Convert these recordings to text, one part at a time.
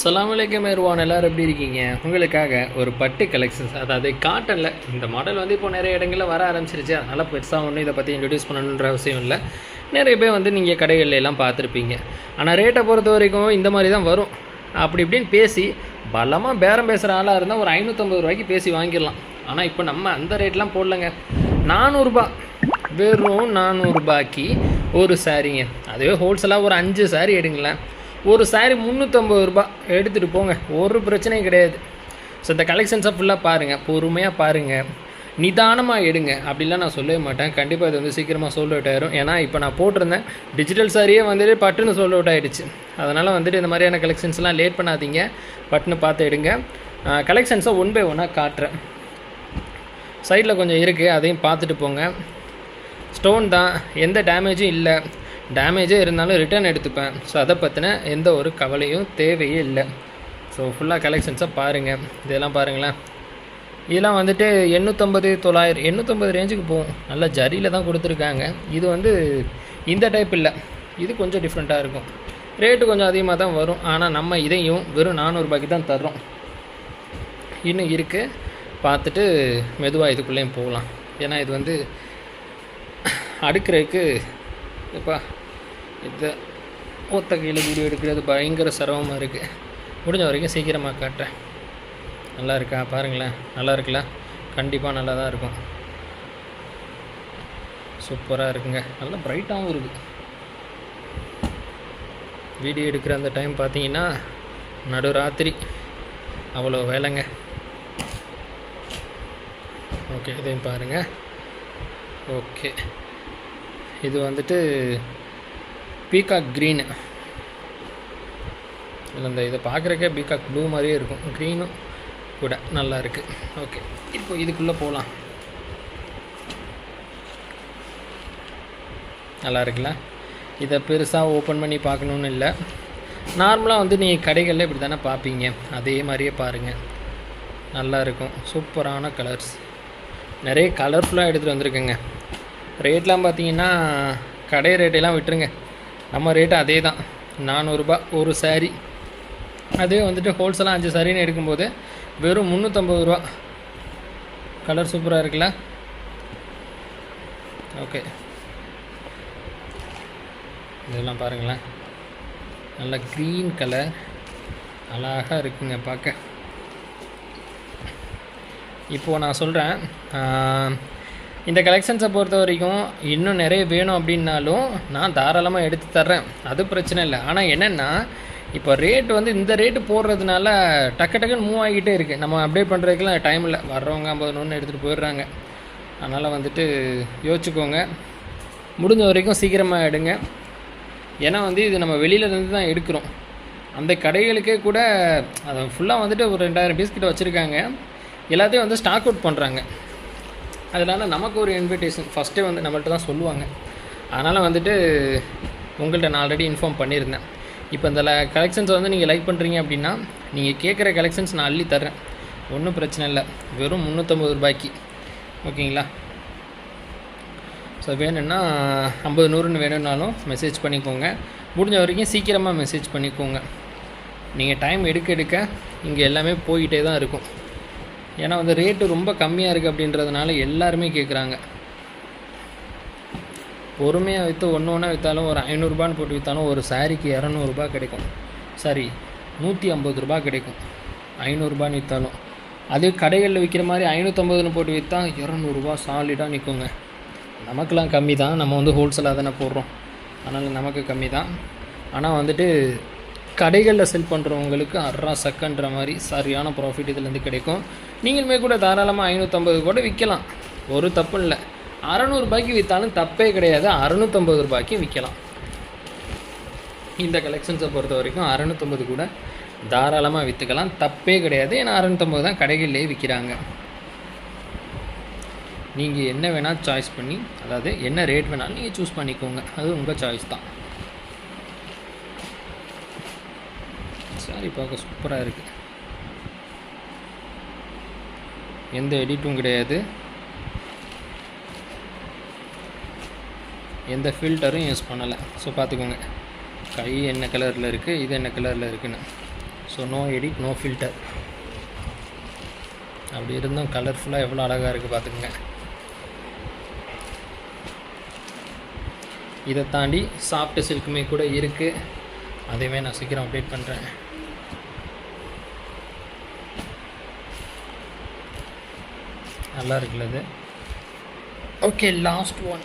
அஸ்ஸலாமு அலைக்கும் எருவான் எல்லோரும் எப்படி இருக்கீங்க? உங்களுக்காக ஒரு பட்டு கலெக்ஷன்ஸ் அதாவது காட்டனில் இந்த மாடல் வந்து இப்போ நிறைய இடங்களில் வர ஆரம்பிச்சிருச்சு. அதனால் பெருசாக ஒன்றும் இதை பற்றி இன்ட்ரடியூஸ் பண்ணணுன்ற அவசியம் இல்லை. நிறைய பேர் வந்து நீங்கள் கடைகளில் எல்லாம் பார்த்துருப்பீங்க. ஆனால் ரேட்டை பொறுத்த வரைக்கும் இந்த மாதிரி தான் வரும். அப்படி இப்படின்னு பேசி பலமாக பேரம் பேசுகிற ஆளாக இருந்தால் ஒரு ஐநூற்றம்பது ரூபாய்க்கு பேசி வாங்கிடலாம். ஆனால் இப்போ நம்ம அந்த ரேட்லாம் போடலங்க. நானூறுரூபா வெறும் நானூறுரூபாய்க்கு ஒரு சாரீங்க அதுவே ஹோல்சேலாக ஒரு அஞ்சு சாரீ எடுங்களேன். ஒரு சாரீ முந்நூற்றம்பது ரூபா. எடுத்துகிட்டு போங்க. ஒரு பிரச்சனையும் கிடையாது. ஸோ இந்த கலெக்ஷன்ஸை ஃபுல்லாக பாருங்கள் பொறுமையாக பாருங்கள் நிதானமாக எடுங்க. அப்படிலாம் நான் சொல்லவே மாட்டேன். கண்டிப்பாக இது வந்து சீக்கிரமாக சோல்ட் அவுட் ஆயிரும். ஏன்னா இப்போ நான் போட்டிருந்தேன். டிஜிட்டல் சாரியே வந்துட்டு பட்டுன்னு சோல்ட் அவுட் ஆகிடுச்சு அதனால் வந்துட்டு இந்த மாதிரியான கலெக்ஷன்ஸ்லாம் லேட் பண்ணாதீங்க. பட்டுன்னு பார்த்து எடுங்க. கலெக்ஷன்ஸை ஒன் பை ஒன்னாக காட்டுறேன். சைடில் கொஞ்சம் இருக்குது அதையும் பார்த்துட்டு போங்க. ஸ்டோன் தான். எந்த டேமேஜும் இல்லை. டேமேஜே இருந்தாலும் ரிட்டர்ன் எடுத்துப்பேன். ஸோ அதை பற்றின எந்த ஒரு கவலையும் தேவையே இல்லை. ஸோ ஃபுல்லாக கலெக்ஷன்ஸை பாருங்கள் இதெல்லாம் பாருங்களேன். இதெல்லாம் வந்துட்டு எண்ணூற்றம்பது தொள்ளாயிரம் எண்ணூற்றம்பது ரேஞ்சுக்கு போகும். நல்லா ஜரியில் தான் கொடுத்துருக்காங்க. இது வந்து இந்த டைப் இல்லை. இது கொஞ்சம் டிஃப்ரெண்ட்டாக இருக்கும். ரேட்டு கொஞ்சம் அதிகமாக தான் வரும். ஆனால் நம்ம இதையும் வெறும் நானூறுபாய்க்கு தான் தர்றோம். இன்னும் இருக்குது பார்த்துட்டு மெதுவாக இதுக்குள்ளேயும் போகலாம். ஏன்னா இது வந்து அடுக்கிறதுக்கு இப்போ இதை ஒத்த கையில் வீடியோ எடுக்கிறது பயங்கர சிரமமாக இருக்குது முடிஞ்ச வரைக்கும் சீக்கிரமாக காட்டுறேன். நல்லா இருக்கா? பாருங்களேன். நல்லா இருக்குல்ல? கண்டிப்பாக நல்லா தான் இருக்கும். சூப்பராக இருக்குங்க. நல்லா பிரைட்டாகவும் இருக்குது வீடியோ எடுக்கிற அந்த டைம் பார்த்தீங்கன்னா நடுராத்திரி. அவ்வளோ வேலைங்க. ஓகே இதையும் பாருங்கள் ஓகே. இது வந்துட்டு பீகாக் க்ரீனு இல்லை இந்த இதை பார்க்குறக்கே பீகாக் ப்ளூ மாதிரியே இருக்கும். க்ரீனும் கூட நல்லா இருக்குது ஓகே இப்போ இதுக்குள்ளே போகலாம் நல்லா இருக்குல்ல? இதை பெருசாக ஓப்பன் பண்ணி பார்க்கணுன்னு இல்லை. நார்மலாக வந்து நீங்கள் கடைகளில் இப்படி தானே பார்ப்பீங்க. அதே மாதிரியே பாருங்கள் நல்லா இருக்கும். சூப்பரான கலர்ஸ் நிறைய கலர்ஃபுல்லாக எடுத்துகிட்டு வந்திருக்குங்க. ரேட்லாம் பார்த்தீங்கன்னா கடை ரேட்டெல்லாம் விட்டுருங்க. நம்ம ரேட்டு அதே தான் நானூறுரூபா ஒரு சாரீ அதே வந்துட்டு ஹோல்சேலாக அஞ்சு சாரின்னு எடுக்கும்போது வெறும் முந்நூற்றம்பது ரூபா. கலர் சூப்பராக இருக்குல்ல? ஓகே இதெல்லாம் பாருங்களேன். நல்ல க்ரீன் கலர் அழகாக இருக்குங்க பார்க்க. இப்போது நான் சொல்கிறேன் இந்த கலெக்ஷன்ஸை பொறுத்த வரைக்கும் இன்னும் நிறைய வேணும் அப்படின்னாலும் நான் தாராளமாக எடுத்து தர்றேன். அது பிரச்சனை இல்லை. ஆனால் என்னென்னா இப்போ ரேட் வந்து இந்த ரேட்டு போடுறதுனால டக்கு டக்குன்னு மூவ் ஆகிக்கிட்டே இருக்குது நம்ம அப்டேட் பண்ணுறதுக்குலாம் டைம் இல்லை. வர்றவங்க ஐம்பது நூறு எடுத்துகிட்டு போயிடுறாங்க. அதனால் வந்துட்டு யோசிச்சுக்கோங்க. முடிஞ்ச வரைக்கும் சீக்கிரமாக எடுங்க. ஏன்னா வந்து இது நம்ம வெளியிலேருந்து தான் எடுக்கிறோம். அந்த கடைகளுக்கே கூட அதை ஃபுல்லாக வந்துட்டு ஒரு ரெண்டாயிரம் பீஸ் கிட்ட வச்சுருக்காங்க. எல்லாத்தையும் வந்து ஸ்டாக் அவுட் பண்ணுறாங்க அதனால் நமக்கு ஒரு இன்விடேஷன் ஃபஸ்ட்டே வந்து நம்மள்ட்ட தான் சொல்லுவாங்க. அதனால் வந்துட்டு உங்கள்கிட்ட நான் ஆல்ரெடி இன்ஃபார்ம் பண்ணியிருந்தேன். இப்போ இந்த கலெக்ஷன்ஸை வந்து நீங்கள் லைக் பண்ணுறீங்க அப்படின்னா நீங்கள் கேட்குற கலெக்ஷன்ஸ் நான் அள்ளி தர்றேன். ஒன்றும் பிரச்சனை இல்லை. வெறும் முந்நூற்றம்பது ரூபாய்க்கு. ஓகேங்களா? ஸோ வேணும்னா ஐம்பது நூறுன்னு வேணும்னாலும் மெசேஜ் பண்ணிக்கோங்க. முடிஞ்ச வரைக்கும் சீக்கிரமாக மெசேஜ் பண்ணிக்கோங்க. நீங்கள் டைம் எடுக்க எடுக்க இங்கே எல்லாமே போய்கிட்டே தான் இருக்கும். ஏன்னா வந்து ரேட்டு ரொம்ப கம்மியாக இருக்குது அப்படின்றதுனால எல்லாருமே கேட்குறாங்க பொறுமையாக விற்று ஒன்று ஒன்றா விற்றாலும் ஒரு ஐநூறுரூபான்னு போட்டு விற்றாலும் ஒரு சாரிக்கு இரநூறுபா கிடைக்கும். சாரி நூற்றி ஐம்பது ரூபா கிடைக்கும். ஐநூறுரூபான்னு விற்றாலும் அதே கடைகளில் விற்கிற மாதிரி ஐநூற்றம்பதுன்னு போட்டு விற்றா இரநூறுபா சாலிடாக நிற்குங்க நமக்கெலாம் கம்மி தான் நம்ம வந்து ஹோல்சேலாக தானே போடுறோம். அதனால் நமக்கு கம்மி தான் ஆனால் வந்துட்டு கடைகளில் செல் பண்ணுறவங்களுக்கு அறா சக்கன்ற மாதிரி சரியான ப்ராஃபிட் இதுலேருந்து கிடைக்கும். நீங்களுமே கூட தாராளமாக ஐநூற்றம்பது கூட விற்கலாம் ஒரு தப்பு இல்லை. அறநூறுபாய்க்கு விற்றாலும் தப்பே கிடையாது. அறநூற்றம்பது ரூபாய்க்கு விற்கலாம் இந்த கலெக்ஷன்ஸை பொறுத்த வரைக்கும் அறநூற்றம்பது கூட தாராளமாக விற்றுக்கலாம் தப்பே கிடையாது. ஏன்னா அறநூற்றம்பது தான் கடைகள்லேயே விற்கிறாங்க நீங்கள் என்ன வேணால் சாய்ஸ் பண்ணி அதாவது என்ன ரேட் வேணாலும் நீங்கள் சூஸ் பண்ணிக்கோங்க. அது உங்கள் சாய்ஸ் தான். சாரி பார்க்க சூப்பராக இருக்குது எந்த எடிட்டும் கிடையாது. எந்த ஃபில்டரும் யூஸ் பண்ணலை. ஸோ பார்த்துக்கோங்க. கை என்ன கலரில் இருக்குது இது என்ன கலரில் இருக்குன்னு. So no edit no filter அப்படி இருந்தும் கலர்ஃபுல்லாக எவ்வளோ அழகாக இருக்குது பார்த்துக்குங்க. இதை தாண்டி சாஃப்ட் சில்க்குமே கூட இருக்குது அதையுமே நான் சீக்கிரம் அப்டேட் பண்ணுறேன் நல்லா இருக்குல்ல இது? ஓகே லாஸ்ட் ஒன்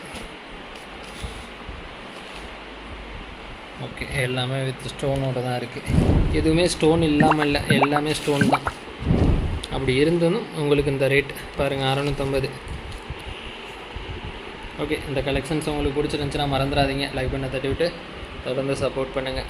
ஓகே எல்லாமே வித் ஸ்டோனோட தான் இருக்குது எதுவுமே ஸ்டோன் இல்லாமல் இல்லை எல்லாமே ஸ்டோன் தான். அப்படி இருந்தும் உங்களுக்கு இந்த ரேட் பாருங்கள் அறநூற்றம்பது ஓகே இந்த கலெக்ஷன்ஸ் உங்களுக்கு பிடிச்சிருந்துச்சுன்னா மறந்துடாதீங்க. லைக் பண்ண தட்டி விட்டு தொடர்ந்து சப்போர்ட் பண்ணுங்கள்